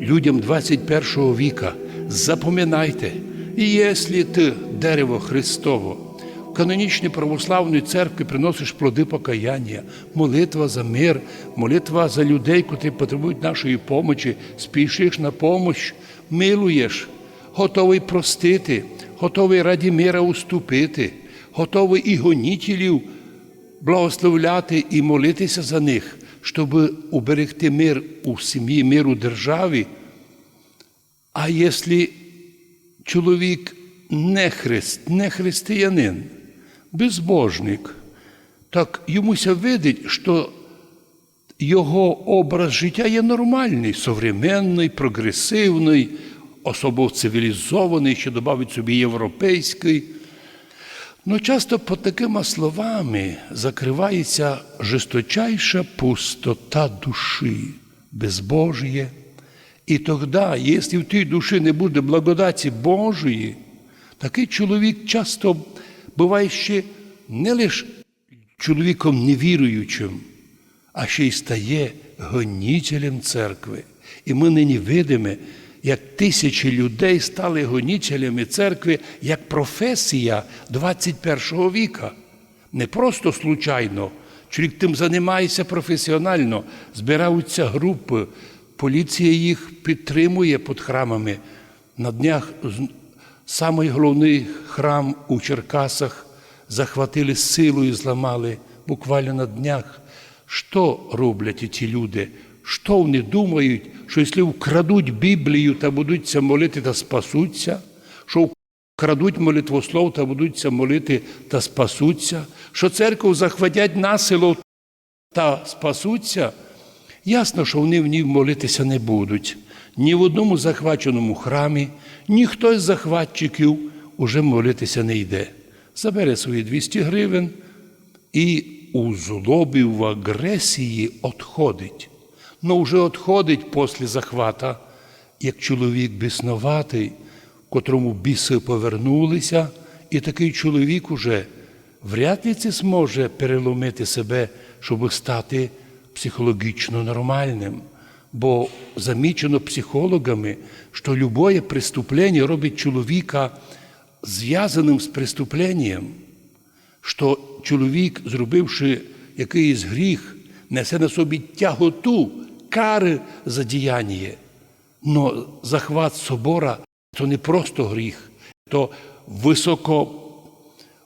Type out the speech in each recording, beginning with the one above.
людям 21 віка. Запам'ятайте, і якщо ти дерево Христово, в канонічній православної церкви приносиш плоди покаяння, молитва за мир, молитва за людей, котрі потребують нашої помочі, спішиш на помощ, милуєш, готовий простити, готовий раді мира уступити, готовий і гонітелів благословляти і молитися за них, щоб уберегти мир у сім'ї, мир у державі. А якщо чоловік не христ, не християнин, безбожник, так йомуся видить, що його образ життя є нормальний, современний, прогресивний, особо цивілізований, що додавить собі європейський. Ну, часто під такими словами закривається жесточайша пустота душі, безбожє. І тоді, якщо в тій душі не буде благодаті Божої, такий чоловік часто буває ще не лише чоловіком невіруючим, а ще й стає гонітелем церкви. І ми нині видимо, як тисячі людей стали гонітелями церкви як професія 21 віка. Не просто случайно. Чоловік тим займається професіонально, збираються групи, поліція їх підтримує під храмами. На днях самий головний храм у Черкасах захватили силою, зламали буквально на днях. Що роблять ті люди? Що вони думають, що якщо вкрадуть Біблію та будуться молити та спасуться, що вкрадуть молитвослов та будуться молити та спасуться, що церкву захватять насилу та спасуться, ясно, що вони в ній молитися не будуть. Ні в одному захваченому храмі, ніхто з захватчиків уже молитися не йде. Забере свої 200 гривень і у злобі, в агресії відходить. Ну вже відходить після захвата, як чоловік біснуватий, котрому біси повернулися, і такий чоловік уже вряд ли це зможе переломити себе, щоб стати психологічно нормальним. Бо замічено психологами, що любое преступлення робить чоловіка зв'язаним з преступленням, що чоловік, зробивши якийсь гріх, несе на собі тяготу кари за діяння. Но захват собора то не просто гріх, то високо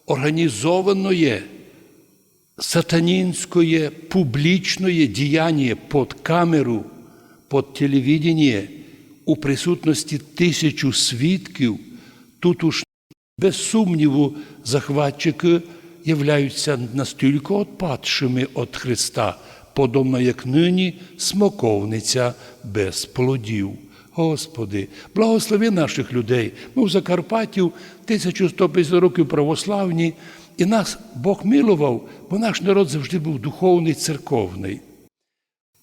організоване сатанінське публічне діяння під камеру, під телевідення у присутності тисячу свідків, тут уж без сумніву захватчики являються настільки отпадшими від Христа, подобно як нині смоковниця без плодів. Господи, благослови наших людей. Ми в Закарпаттю 1150 років православні, і нас Бог милував, бо наш народ завжди був духовний, церковний.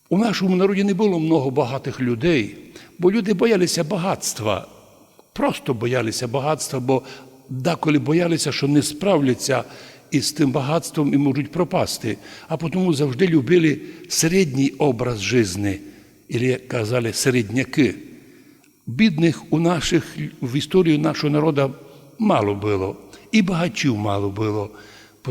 У нашому народі не було много багатих людей, бо люди боялися багатства. Просто боялися багатства, бо деколи боялися, що не справляться із тим багатством і можуть пропасти. А тому завжди любили середній образ житті, або, казали, середняки. Бідних у наших в історії нашого народу мало було, і багачів мало було,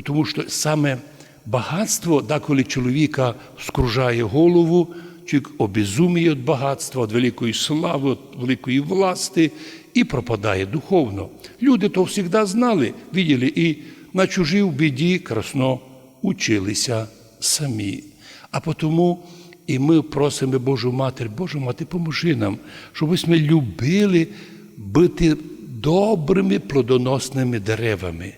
тому що саме багатство, деколи чоловіка скружає голову, чоловік обезуміє від багатства, від великої слави, від великої власти і пропадає духовно. Люди то завжди знали, виділи, і на чужій біді красно училися самі. А тому і ми просимо Божу Матір, Божу Мати, поможи нам, щоб ми любили бути добрими плодоносними деревами.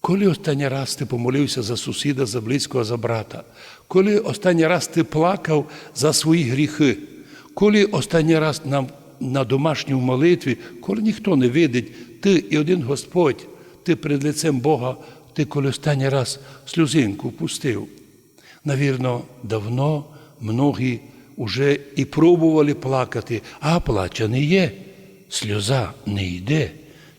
Коли останній раз ти помолився за сусіда, за близького, за брата? Коли останній раз ти плакав за свої гріхи? Коли останній раз нам на домашній молитві, коли ніхто не видить, ти і один Господь, ти перед лицем Бога, ти коли останній раз сльозинку пустив? Навірно, давно многі вже і пробували плакати, а плача не є, сльоза не йде.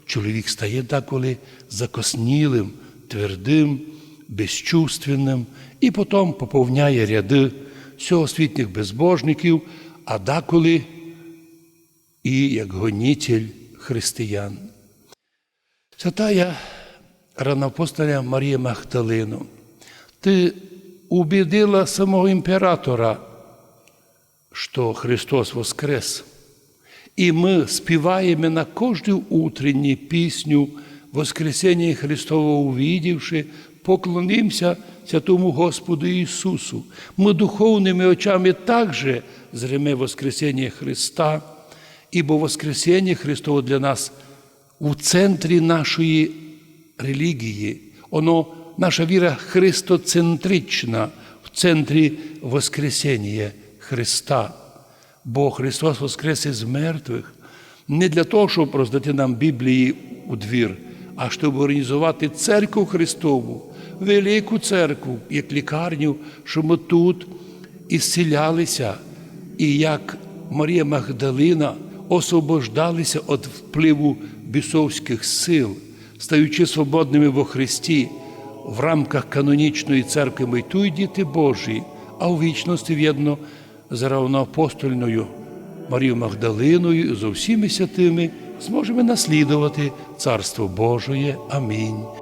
Чоловік стає деколи закоснілим, твердим, безчувственним, і потім поповняє ряди всього світніх безбожників, а деколи і як гонитель християн. Святая ранопостеля Марія Магдалину, ти убедила самого імператора, що Христос воскрес. І ми співаємо на кожну утренню пісню Воскресення Христова увидівши, поклонимося святому Господу Ісусу. Ми духовними очами також зреме Воскресення Христа, ібо Воскресення Христово для нас у центрі нашої релігії. Оно, наша віра христоцентрична в центрі Воскресення Христа. Бо Христос воскрес із мертвих не для того, щоб роздати нам Біблії у двір, а щоб організувати церкву Христову, велику церкву, як лікарню, щоб ми тут ісцілялися, і як Марія Магдалина освобождалися від впливу бісовських сил, стаючи свободними во Христі в рамках канонічної церкви ми й діти Божі, а у вічності в'єдно з равноапостольною Марією Магдалиною і зо всіми святими зможемо наслідувати Царство Божоє. Амінь.